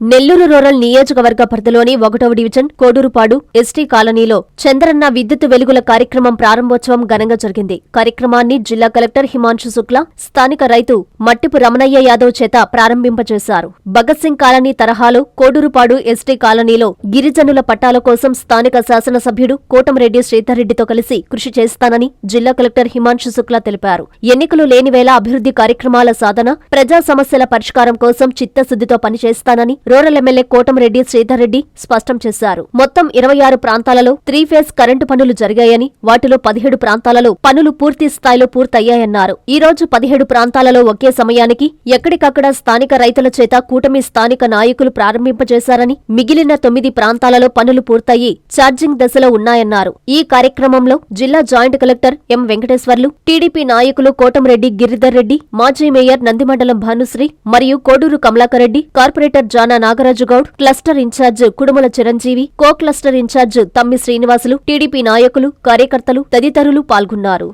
Nellore rural నియోజకవర్గ పరిధిలోని ఒకటవ డివిజన్ కోడూరుపాడు ఎస్టీ కాలనీలో చంద్రన్న విద్యుత్ వెలుగుల కార్యక్రమం ప్రారంభోత్సవం ఘనంగా జరిగింది. కార్యక్రమాన్ని జిల్లా కలెక్టర్ హిమాంశు శుక్లా స్థానిక రైతు మట్టిపు రమణయ్య యాదవ్ చేత ప్రారంభింపజేశారు. భగత్ సింగ్ కాలనీ తరహాలో కోడూరుపాడు ఎస్టీ కాలనీలో గిరిజనుల పట్టాల కోసం స్థానిక శాసనసభ్యుడు కోటంరెడ్డి శ్రీధర్రెడ్డితో కలిసి కృషి చేస్తానని జిల్లా కలెక్టర్ హిమాంశు శుక్లా తెలిపారు. ఎన్నికలు లేనివేళ అభివృద్ధి కార్యక్రమాల సాధన ప్రజా సమస్యల పరిష్కారం కోసం చిత్తశుద్దితో పనిచేస్తానని రూరల్ ఎమ్మెల్యే కోటంరెడ్డి శ్రీధర్ రెడ్డి స్పష్టం చేశారు. మొత్తం ఇరవై ఆరు ప్రాంతాలలో త్రీ ఫేజ్ కరెంటు పనులు జరిగాయని వాటిలో పదిహేడు ప్రాంతాలలో పనులు పూర్తి స్థాయిలో పూర్తయ్యాయన్నారు. ఈ రోజు పదిహేడు ప్రాంతాలలో ఒకే సమయానికి ఎక్కడికక్కడ స్థానిక రైతుల చేత కూటమి స్థానిక నాయకులు ప్రారంభింపజేశారని మిగిలిన తొమ్మిది ప్రాంతాలలో పనులు పూర్తయి ఛార్జింగ్ దశలో ఉన్నాయన్నారు. ఈ కార్యక్రమంలో జిల్లా joint collector M Venkateswarlu TDP నాయకులు కోటంరెడ్డి గిరిధర్ రెడ్డి మాజీ మేయర్ నందిమండలం భానుశ్రీ మరియు Koduru Kamalakar Reddy corporator Jana Nagaraju Goud cluster in charge Kudumala Chiranjeevi co cluster in charge Thammi Srinivasulu TDP నాయకులు కార్యకర్తలు తదితరులు పాల్గొన్నారు.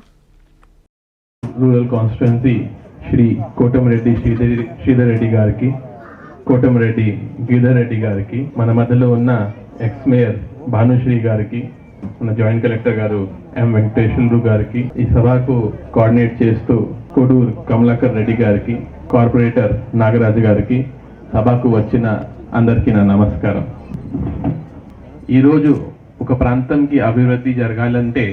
రూరల్ కాన్స్టిట్యున్సీ శ్రీ కోటమిరెడ్డి శ్రీధర్ శ్రీధర్ రెడ్డి గారికి కోటమిరెడ్డి గిరిధర్ రెడ్డి గారికి మన మధ్యలో ఉన్న ఎక్స్ మేయర్ భానుశ్రీ గారికి మన జాయింట్ కలెక్టర్ గారు ఎం వెంకటేశ్వరరావు గారికి ఈ సభకు కోఆర్డినేట్ చేస్తూ కొడూరు కమలాకర్ రెడ్డి గారికి కార్పొరేటర్ నాగరాజు గారికి సభకు వచ్చిన అందరికీ నా నమస్కారం. ఈరోజు ఒక ప్రాంతంకి అభివృద్ధి జరగాలంటే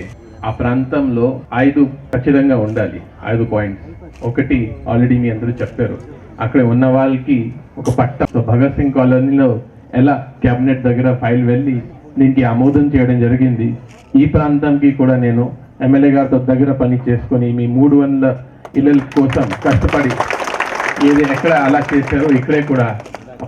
ఆ ప్రాంతంలో ఐదు ఖచ్చితంగా ఉండాలి. ఐదు పాయింట్స్. ఒకటి ఆల్రెడీ మీ అందరూ చెప్పారు. అక్కడ ఉన్న వాళ్ళకి ఒక పట్ట. భగత్ సింగ్ కాలనీలో ఎలా క్యాబినెట్ దగ్గర ఫైల్ వెళ్ళి దీనికి ఆమోదం చేయడం జరిగింది. ఈ ప్రాంతంకి కూడా నేను ఎమ్మెల్యే గారితో దగ్గర పని చేసుకొని మీ మూడు వందల ఇళ్ళ కోసం కష్టపడి ఏది ఎక్కడ అలా చేశారో ఇక్కడే కూడా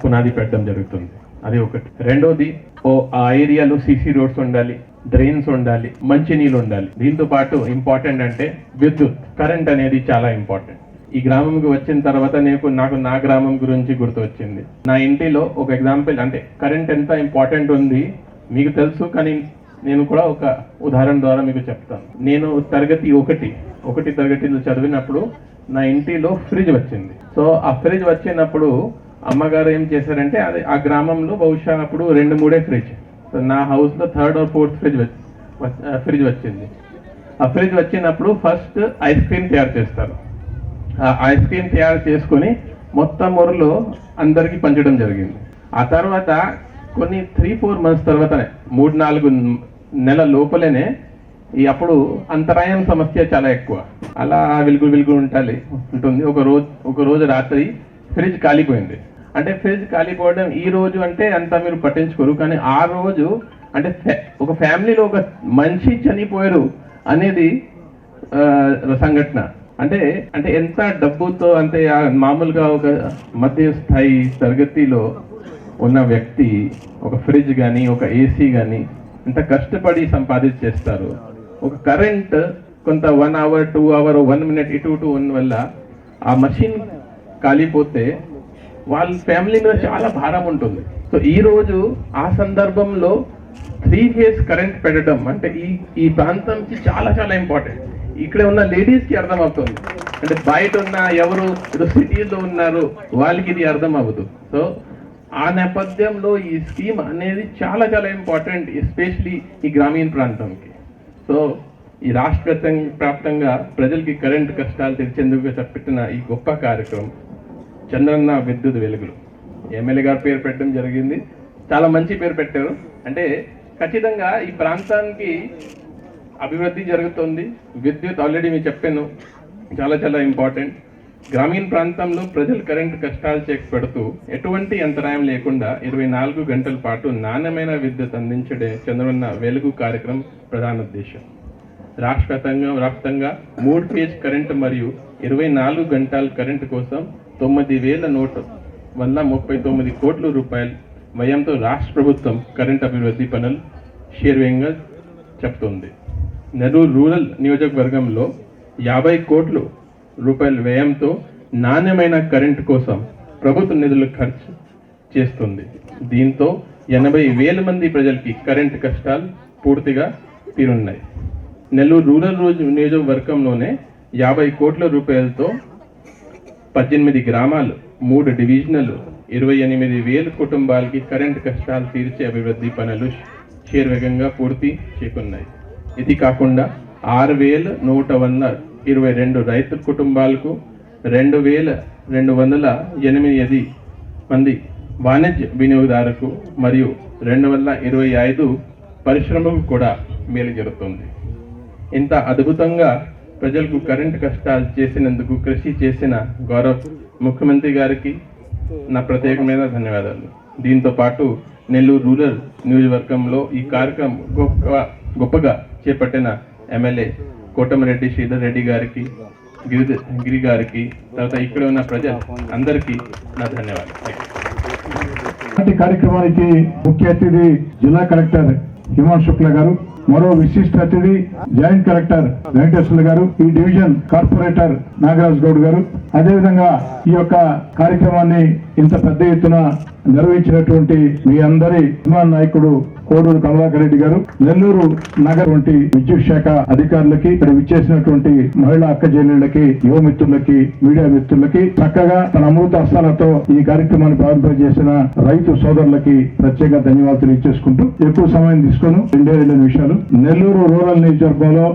పునాది పెట్టడం జరుగుతుంది. అది ఒకటి. రెండోది ఓ ఆ ఏరియాలో సీసీ రోడ్స్ ఉండాలి డ్రైన్స్ ఉండాలి మంచినీళ్ళు ఉండాలి. దీంతో పాటు ఇంపార్టెంట్ అంటే విద్యుత్. కరెంట్ అనేది చాలా ఇంపార్టెంట్ ఈ గ్రామంకి వచ్చిన తర్వాత నేను నాకు నా గ్రామం గురించి గుర్తు వచ్చింది నా ఇంటిలో ఒక ఎగ్జాంపుల్ అంటే కరెంట్ ఎంత ఇంపార్టెంట్ ఉంది మీకు తెలుసు కానీ నేను కూడా ఒక ఉదాహరణ ద్వారా మీకు చెప్తాను. నేను తరగతి ఒకటి ఒకటి తరగతిలో చదివినప్పుడు నా ఇంటిలో ఫ్రిడ్జ్ వచ్చింది. సో ఆ ఫ్రిడ్జ్ వచ్చినప్పుడు అమ్మగారు ఏం చేశారంటే అది ఆ గ్రామంలో బహుశా అప్పుడు రెండు మూడే ఫ్రిడ్జ్. సో నా హౌస్లో third or fourth fridge fridge వచ్చింది. ఆ ఫ్రిడ్జ్ వచ్చినప్పుడు ఫస్ట్ ఐస్ క్రీమ్ తయారు చేస్తారు. ఆ ఐస్ క్రీమ్ తయారు చేసుకొని మొత్తం ఊరిలో అందరికీ పంచడం జరిగింది. ఆ తర్వాత కొన్ని త్రీ ఫోర్ మంత్స్ తర్వాతనే మూడు నాలుగు నెల లోపలనే ఈ అప్పుడు అంతరాయం సమస్య చాలా ఎక్కువ. అలా వెలుగు వెలుగు ఉండాలి ఉంటుంది. ఒక రోజు ఒక రోజు రాత్రి ఫ్రిడ్జ్ కాలిపోయింది. అంటే ఫ్రిడ్జ్ కాలిపోవడం ఈ రోజు అంటే అంత మీరు పట్టించుకోరు కానీ ఆ రోజు అంటే ఫ్యా- ఒక ఫ్యామిలీలో ఒక మనిషి చనిపోయారు అనేది సంఘటన. అంటే అంటే ఎంత డబ్బుతో అంటే మామూలుగా ఒక మధ్య స్థాయి తరగతిలో ఉన్న వ్యక్తి ఒక ఫ్రిడ్జ్ కానీ ఒక ఏసీ కానీ ఎంత కష్టపడి సంపాదించేస్తారు. ఒక కరెంట్ కొంత one hour two hour one minute ఇటు టూ వన్ వల్ల ఆ మషిన్ కాలిపోతే వాళ్ళ ఫ్యామిలీ మీద చాలా భారం ఉంటుంది. సో ఈ రోజు ఆ సందర్భంలో త్రీ ఫేజ్ కరెంట్ పెట్టడం అంటే ఈ ఈ ప్రాంతంకి చాలా చాలా ఇంపార్టెంట్ ఇక్కడ ఉన్న లేడీస్కి అర్థమవుతుంది. అంటే బయట ఉన్న ఎవరు ఇప్పుడు సిటీలో ఉన్నారు వాళ్ళకి ఇది అర్థం అవ్వదు సో ఆ నేపథ్యంలో ఈ స్కీమ్ అనేది చాలా చాలా ఇంపార్టెంట్ ఎస్పెషలీ ఈ గ్రామీణ ప్రాంతంకి. సో ఈ రాష్ట్ర వ్యాప్తంగా ప్రజలకి కరెంట్ కష్టాలు తెరిచేందుకు చేపట్టిన ఈ గొప్ప కార్యక్రమం చంద్రన్న విద్యుత్ వెలుగులు. ఎమ్మెల్యే గారు పేరు పెట్టడం జరిగింది. చాలా మంచి పేరు పెట్టారు. అంటే ఖచ్చితంగా ఈ ప్రాంతానికి అభివృద్ధి జరుగుతుంది. విద్యుత్ ఆల్రెడీ మీకు చెప్పాను. చాలా చాలా ఇంపార్టెంట్. గ్రామీణ ప్రాంతంలో ప్రజలు కరెంటు కష్టాలు చెక్ పెడుతూ ఎటువంటి అంతరాయం లేకుండా ఇరవై నాలుగు గంటల పాటు నాణ్యమైన విద్యుత్ అందించడే చంద్రన్న వెలుగు కార్యక్రమం ప్రధాన ఉద్దేశం. రాష్ట్ర వ్యాప్తంగా మూడు పేజ్ కరెంటు మరియు ఇరవై నాలుగు గంటల కరెంటు కోసం తొమ్మిది వేల నోటు వల్ల ముప్పై తొమ్మిది కోట్ల రూపాయలు వ్యయంతో రాష్ట్ర ప్రభుత్వం కరెంట్ అభివృద్ధి పనులు షేర్వేంగా చెప్తోంది. నెల్లూరు రూరల్ నియోజకవర్గంలో యాభై కోట్లు రూపాయల వ్యయంతో నాణ్యమైన కరెంటు కోసం ప్రభుత్వ నిధులు ఖర్చు చేస్తుంది. దీంతో ఎనభై వేల మంది ప్రజలకి కరెంటు కష్టాలు పూర్తిగా తీరున్నాయి. నెల్లూరు రూరల్ రోజు నియోజకవర్గంలోనే యాభై కోట్ల రూపాయలతో పద్దెనిమిది గ్రామాలు మూడు డివిజన్లు ఇరవై ఎనిమిది వేల కుటుంబాలకి కరెంట్ కష్టాలు తీర్చే అభివృద్ధి పనులు శీర్వేగంగా పూర్తి చేకున్నాయి. ఇది కాకుండా ఆరు వేల నూట వంద ఇరవై రెండు రైతు కుటుంబాలకు రెండు వేల రెండు వందల ఎనిమిది మంది వాణిజ్య వినియోగదారులకు మరియు రెండు వందల ఇరవై ఐదు పరిశ్రమకు కూడా మేలు జరుగుతుంది. ఇంత అద్భుతంగా ప్రజలకు కరెంటు కష్టాలు చేసినందుకు కృషి చేసిన గౌరవ్ ముఖ్యమంత్రి గారికి నా ప్రత్యేకమైన ధన్యవాదాలు. దీంతో పాటు నెల్లూరు రూరల్ నియోజకవర్గంలో ఈ కార్యక్రమం గొప్ప గొప్పగా చేపట్టిన ఎమ్మెల్యే కోటమిరెడ్డి శ్రీధర్ రెడ్డి గారికి గిరి గిరి గారికి తర్వాత ఇక్కడ ఉన్న ప్రజలు అందరికీ నా ధన్యవాదాలు. కార్యక్రమానికి ముఖ్య అతిథి జిల్లా కలెక్టర్ హిమాన్ శుక్ల గారు మరో విశిష్ట అతిథి జాయింట్ కలెక్టర్ వెంకటేశ్వర్లు గారు ఈ డివిజన్ కార్పొరేటర్ నాగరాజ్ గౌడ్ గారు. అదేవిధంగా ఈ యొక్క కార్యక్రమాన్ని ఇంత పెద్ద ఎత్తున నిర్వహించినటువంటి మీ అందరి హిమాన్ నాయకుడు కోడూరు కమలాకర్ రెడ్డి గారు నెల్లూరు నగర్ వంటి విద్యుత్ శాఖ అధికారులకి ఇక్కడ విచ్చేసినటువంటి మహిళా అక్క చెల్లెళ్ళకి యువ మిత్రులకి మీడియా మిత్రులకి చక్కగా తన అమృత హస్తాలతో ఈ కార్యక్రమాన్ని ప్రారంభం చేసిన రైతు సోదరులకి ప్రత్యేక ధన్యవాదాలు ఇచ్చేసుకుంటూ ఎక్కువ సమయం తీసుకోను. రెండే రెండు నిమిషాలు. నెల్లూరు రూరల్ నియోజకవర్గంలో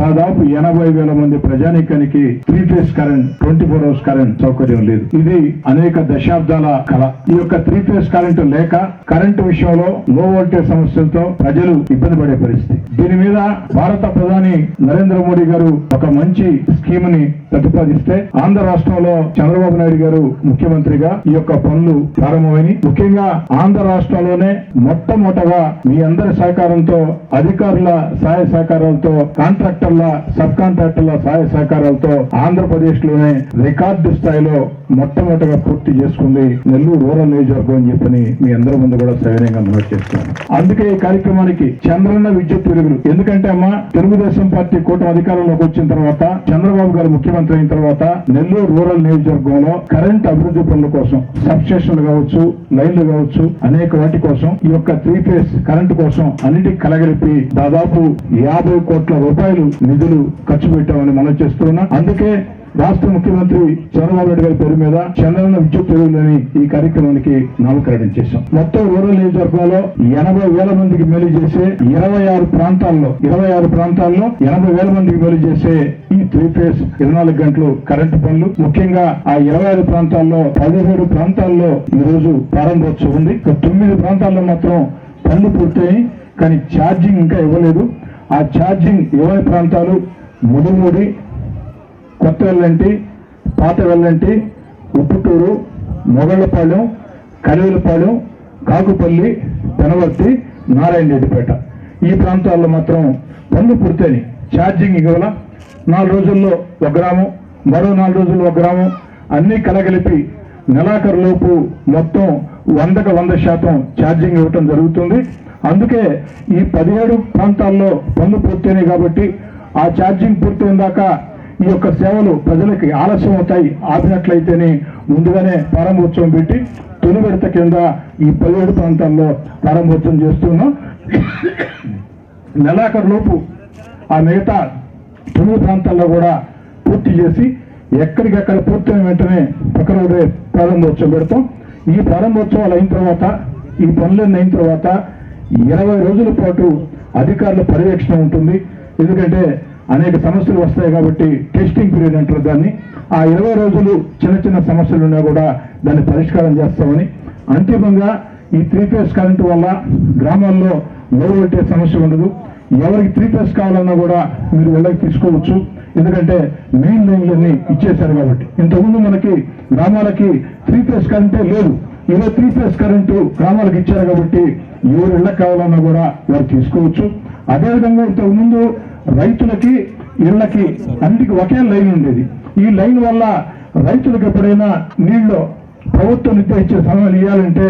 దాదాపు ఎనభై వేల మంది ప్రజానీకానికి three phase current twenty four hours current సౌకర్యం లేదు. ఇది అనేక దశాబ్దాల కళ. ఈ యొక్క త్రీ ఫేస్ కరెంట్ లేక కరెంట్ విషయంలో లో వోల్టేజ్ సమస్యలతో ప్రజలు ఇబ్బంది పడే పరిస్థితి. దీని మీద భారత ప్రధాని నరేంద్ర మోడీ గారు ఒక మంచి స్కీమ్ని ప్రతిపాదిస్తే ఆంధ్ర రాష్ట్రంలో చంద్రబాబు నాయుడు గారు ముఖ్యమంత్రిగా ఈ యొక్క పనులు ప్రారంభమైనవి ముఖ్యంగా ఆంధ్ర రాష్ట్రంలోనే మొట్టమొదటగా మీ అందరి సహకారంతో అధికారుల సహాయ సహకారాలతో కాంట్రాక్టర్ల సబ్ కాంట్రాక్టర్ల సహాయ సహకారాలతో ఆంధ్రప్రదేశ్లోనే రికార్డు స్థాయిలో మొట్టమొదటిగా పూర్తి చేసుకుంది నెల్లూరు రూరల్ నియోజకవర్గం అని చెప్పని మీ అందరి ముందు కూడా సవినయంగా నోట్ చేస్తున్నాను. అందుకే ఈ కార్యక్రమానికి చంద్రన్న విద్యుత్ వెలుగులు. ఎందుకంటే అమ్మా తెలుగుదేశం పార్టీ కూటమి అధికారంలోకి వచ్చిన తర్వాత చంద్రబాబు గారు ముఖ్యమంత్రి అయిన తర్వాత నెల్లూరు రూరల్ నియోజకవర్గంలో కరెంట్ అభివృద్ధి పనుల కోసం సబ్ స్టేషన్లు కావచ్చు లైన్లు కావచ్చు అనేక వాటి కోసం ఈ యొక్క త్రీ ఫేస్ కరెంట్ కోసం అన్నిటికి కలగలిపి దాదాపు యాభై కోట్ల రూపాయలు నిధులు ఖర్చు పెట్టామని మనం చేస్తున్నా అందుకే రాష్ట్ర ముఖ్యమంత్రి చంద్రబాబు నాయుడు గారి పేరు మీద చంద్రన్న విద్యుత్ ఎరువులని ఈ కార్యక్రమానికి నామకరణం చేశాం. మొత్తం రూరల్ నియోజకవర్గంలో ఎనభై వేల మందికి మేలు చేసే ఇరవై ఆరు ప్రాంతాల్లో ఇరవై ఆరు ప్రాంతాల్లో ఎనభై వేల మందికి మేలు చేసే ఈ త్రీ ఫేస్ ఇరవై నాలుగు గంటలు కరెంటు పనులు. ముఖ్యంగా ఆ ఇరవై ఆరు ప్రాంతాల్లో పదిహేడు ప్రాంతాల్లో ఈ రోజు ప్రారంభోత్సవం ఉంది. ఇక తొమ్మిది ప్రాంతాల్లో మాత్రం పనులు పూర్తయి కానీ ఛార్జింగ్ ఇంకా ఇవ్వలేదు. ఆ ఛార్జింగ్ ఇరవై ప్రాంతాలు ముడిముడి కొత్త వెల్లంటి పాత వెల్లంటి ఉప్పుటూరు మొగళ్ళపాలెం కలివెలపాలెం కాకుపల్లి పెనవర్తి నారాయణ రెడ్డిపేట ఈ ప్రాంతాల్లో మాత్రం పనులు పూర్తయినాయి. ఛార్జింగ్ ఇవ్వాల. నాలుగు రోజుల్లో ఒక గ్రామం మరో నాలుగు రోజుల్లో ఒక గ్రామం అన్నీ కలగలిపి నెలాఖరులోపు మొత్తం వందకు వంద శాతం ఛార్జింగ్ ఇవ్వటం జరుగుతుంది. అందుకే ఈ పదిహేడు ప్రాంతాల్లో పనులు పూర్తయినాయి కాబట్టి ఆ ఛార్జింగ్ పూర్తయిన దాకా ఈ యొక్క సేవలు ప్రజలకి ఆలస్యం అవుతాయి ఆపినట్లయితేనే ముందుగానే ప్రారంభోత్సవం పెట్టి తొలి విడత కింద ఈ పదిహేడు ప్రాంతాల్లో ప్రారంభోత్సవం చేస్తున్నాం. నెలాఖరులోపు ఆ మిగతా తొమ్మిది ప్రాంతాల్లో కూడా పూర్తి చేసి ఎక్కడికెక్కడ పూర్తయిన వెంటనే పక్కన ఉండే ప్రారంభోత్సవం పెడతాం. ఈ ప్రారంభోత్సవాలు అయిన తర్వాత ఈ పనులన్నీ అయిన తర్వాత ఇరవై రోజుల పాటు అధికారుల పర్యవేక్షణ ఉంటుంది. ఎందుకంటే అనేక సమస్యలు వస్తాయి కాబట్టి టెస్టింగ్ పీరియడ్ అంటారు దాన్ని. ఆ ఇరవై రోజులు చిన్న చిన్న సమస్యలు ఉన్నా కూడా దాన్ని పరిష్కారం చేస్తామని. అంతిమంగా ఈ త్రీ ఫేస్ కరెంటు వల్ల గ్రామాల్లో లో వోల్టేజ్ సమస్య ఉండదు. ఎవరికి త్రీ ఫేస్ కావాలన్నా కూడా మీరు వెళ్ళకి తీసుకోవచ్చు. ఎందుకంటే మెయిన్ లైన్లన్నీ ఇచ్చేశారు కాబట్టి. ఇంతకుముందు మనకి గ్రామాలకి త్రీ ఫేస్ కరెంటే లేదు ఏదో త్రీ ఫేస్ కరెంటు గ్రామాలకు ఇచ్చారు కాబట్టి ఎవరు ఇళ్ళకి కావాలన్నా కూడా వారు తీసుకోవచ్చు. అదేవిధంగా ఇంతకుముందు రైతులకి ఇళ్ళకి అన్నిటికి ఒకే లైన్ ఉండేది. ఈ లైన్ వల్ల రైతులకు ఎప్పుడైనా నీళ్ళు ప్రభుత్వం నిర్దేశించే సమయాలు ఇవ్వాలంటే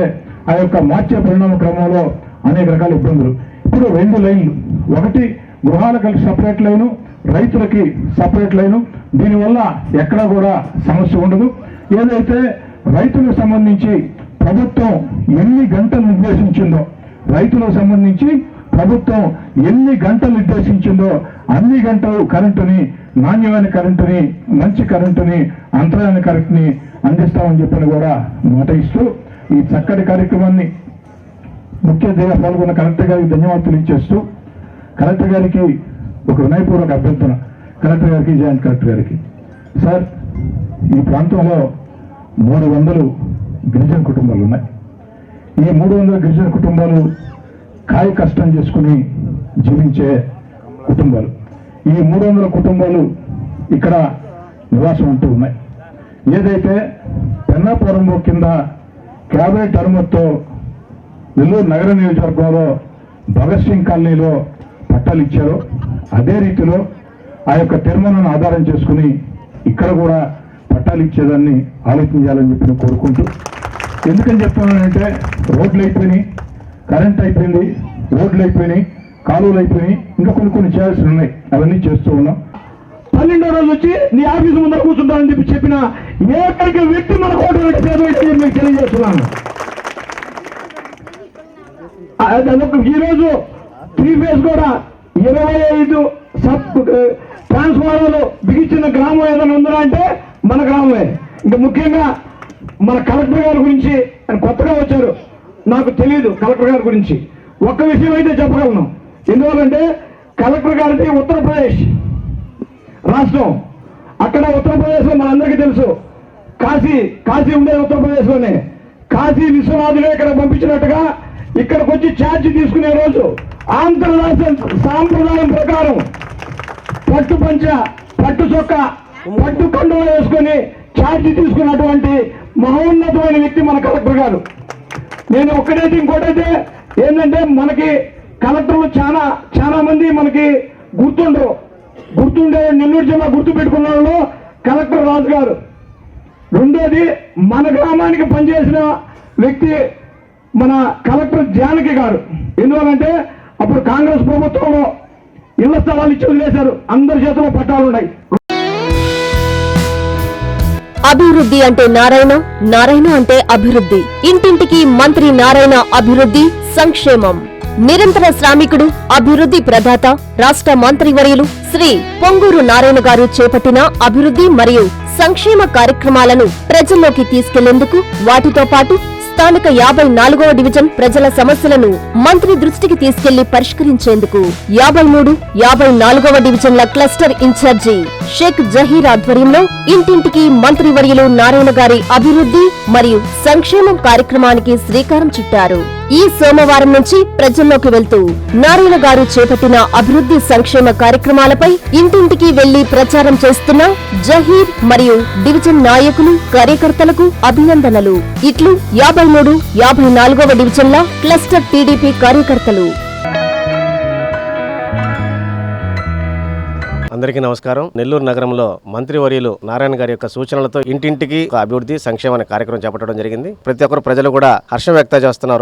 ఆ యొక్క మార్చే పరిణామ క్రమంలో అనేక రకాల ఇబ్బందులు. ఇప్పుడు రెండు లైన్లు. ఒకటి గృహాలకు సపరేట్ లైను రైతులకి సపరేట్ లైను. దీనివల్ల ఎక్కడా కూడా సమస్య ఉండదు. ఏదైతే రైతులకు సంబంధించి ప్రభుత్వం ఎన్ని గంటలు నిర్దేశించిందో రైతులకు సంబంధించి ప్రభుత్వం ఎన్ని గంటలు నిర్దేశించిందో అన్ని గంటలు కరెంటుని నాణ్యమైన కరెంటుని మంచి కరెంటుని అంతరాయన కరెంటుని అందిస్తామని చెప్పని కూడా మాట ఇస్తూ ఈ చక్కటి కార్యక్రమాన్ని ముఖ్య అతిథిగా పాల్గొన్న కలెక్టర్ గారికి ధన్యవాదాలు ఇచ్చేస్తూ కలెక్టర్ గారికి ఒక వినయపూర్వక అభ్యర్థన కలెక్టర్ గారికి జాయింట్ కలెక్టర్ గారికి. సార్ ఈ ప్రాంతంలో మూడు వందలు గిరిజన కుటుంబాలు ఉన్నాయి. ఈ మూడు వందల గిరిజన కుటుంబాలు కాయ కష్టం చేసుకుని జీవించే కుటుంబాలు. ఈ మూడు వందల కుటుంబాలు ఇక్కడ నివాసం ఉంటూ ఉన్నాయి. ఏదైతే పెన్నాపురం కింద క్యాబినెట్ అనుమతితో నెల్లూరు నగర నియోజకవర్గంలో భగత్ సింగ్ కాలనీలో పట్టాలు ఇచ్చారో అదే రీతిలో ఆ యొక్క తీర్మానాన్ని ఆధారం చేసుకుని ఇక్కడ కూడా పట్టాలు ఇచ్చేదాన్ని ఆలోచించాలని చెప్పి నేను కోరుకుంటూ ఎందుకని చెప్తున్నానంటే రోడ్లు అయిపోయినాయి కరెంట్ అయిపోయింది రోడ్లు అయిపోయినాయి కాలువలు అయిపోయినాయి ఇంకా కొన్ని కొన్ని చేయాల్సి ఉన్నాయి. అవన్నీ చేస్తూ ఉన్నాం. పన్నెండో రోజు వచ్చి నీ ఆఫీసు ముందర కూర్చుంటానని చెప్పి చెప్పిన ఏకైక వ్యక్తి మన కోట పేరు మీకు తెలియజేస్తున్నాను. ఈరోజు త్రీ ఫేజ్ కూడా ఇరవై ఐదు సబ్ ట్రాన్స్ఫార్మర్లు బిగించిన గ్రామం ఏదైనా ఉందా అంటే మన గ్రామమే. ఇంకా ముఖ్యంగా మన కలెక్టర్ గారి గురించి ఆయన కొత్తగా వచ్చారు. నాకు తెలియదు కలెక్టర్ గారి గురించి. ఒక్క విషయం అయితే చెప్పగలను. ఎందువల్లంటే కలెక్టర్ గారిది ఉత్తరప్రదేశ్ రాష్ట్రం. అక్కడ ఉత్తరప్రదేశ్లో మనందరికీ తెలుసు. కాశీ కాశీ ఉండేది ఉత్తరప్రదేశ్లోనే. కాశీ విశ్వనాథుడే ఇక్కడ పంపించినట్టుగా ఇక్కడికి వచ్చి ఛార్జ్ తీసుకునే రోజు ఆంధ్ర సాంప్రదాయం ప్రకారం పట్టు పంచ పట్టు చొక్క పట్టు కండువ వేసుకొని ఛార్జీ తీసుకున్నటువంటి మహోన్నతమైన వ్యక్తి మన కలెక్టర్ గారు. నేను ఒక్కడైతే ఇంకోటైతే ఏంటంటే మనకి కలెక్టర్లు చాలా చాలా మంది మనకి గుర్తుండరు. గుర్తుండే నెల్లూరు జిల్లా గుర్తు పెట్టుకున్న వాళ్ళు కలెక్టర్ రాజు గారు. రెండోది మన గ్రామానికి పనిచేసిన వ్యక్తి మన కలెక్టర్ జానకి గారు. ఎందువల్లంటే అప్పుడు కాంగ్రెస్ ప్రభుత్వంలో ఇళ్ళ స్థలాలు ఇచ్చి వదిలేశారు. అందరి చేతిలో పట్టాలున్నాయి అభివృద్ధి అంటే నారాయణ నారాయణ అంటే అభివృద్ధి. ఇంటింటికి మంత్రి నారాయణ అభివృద్ధి సంక్షేమం. నిరంతర శ్రామికుడు అభివృద్ధి ప్రదాత రాష్ట్ర మంత్రివర్యులు శ్రీ పొంగూరు నారాయణ గారు చేపట్టిన అభివృద్ధి మరియు సంక్షేమ కార్యక్రమాలను ప్రజల్లోకి తీసుకెళ్ళేందుకు వాటితో పాటు స్థానిక యాభై నాలుగవ డివిజన్ ప్రజల సమస్యలను మంత్రి దృష్టికి తీసుకెళ్ళి పరిష్కరించేందుకు యాభై మూడు యాభై నాలుగవ డివిజన్ల క్లస్టర్ ఇన్ఛార్జి షేక్ జహీర్ ఆధ్వర్యంలో ఇంటింటికి మంత్రివర్యులు నారాయణ గారి అభివృద్ధి మరియు సంక్షేమం కార్యక్రమానికి శ్రీకారం చుట్టారు. ఈ సోమవారం నుంచి ప్రజల్లోకి వెళ్తూ నారాయణ గారు చేపట్టిన అభివృద్ధి సంక్షేమ కార్యక్రమాలపై ఇంటింటికి వెళ్ళి ప్రచారం చేస్తున్న జహీర్ మరియు డివిజన్ నాయకులు కార్యకర్తలకు అభినందనలు. ఇట్లు యాభై మూడు యాభై నాలుగవ డివిజన్ల క్లస్టర్ టీడీపీ కార్యకర్తలు. అందరికీ నమస్కారం. నెల్లూరు నగరంలో మంత్రివర్యులు నారాయణ గారి యొక్క సూచనలతో ఇంటింటికి అభివృద్ధి సంక్షేమ కార్యక్రమం చేపట్టడం జరిగింది. ప్రతి ఒక్కరు ప్రజలు కూడా హర్షం వ్యక్తం చేస్తున్నారు.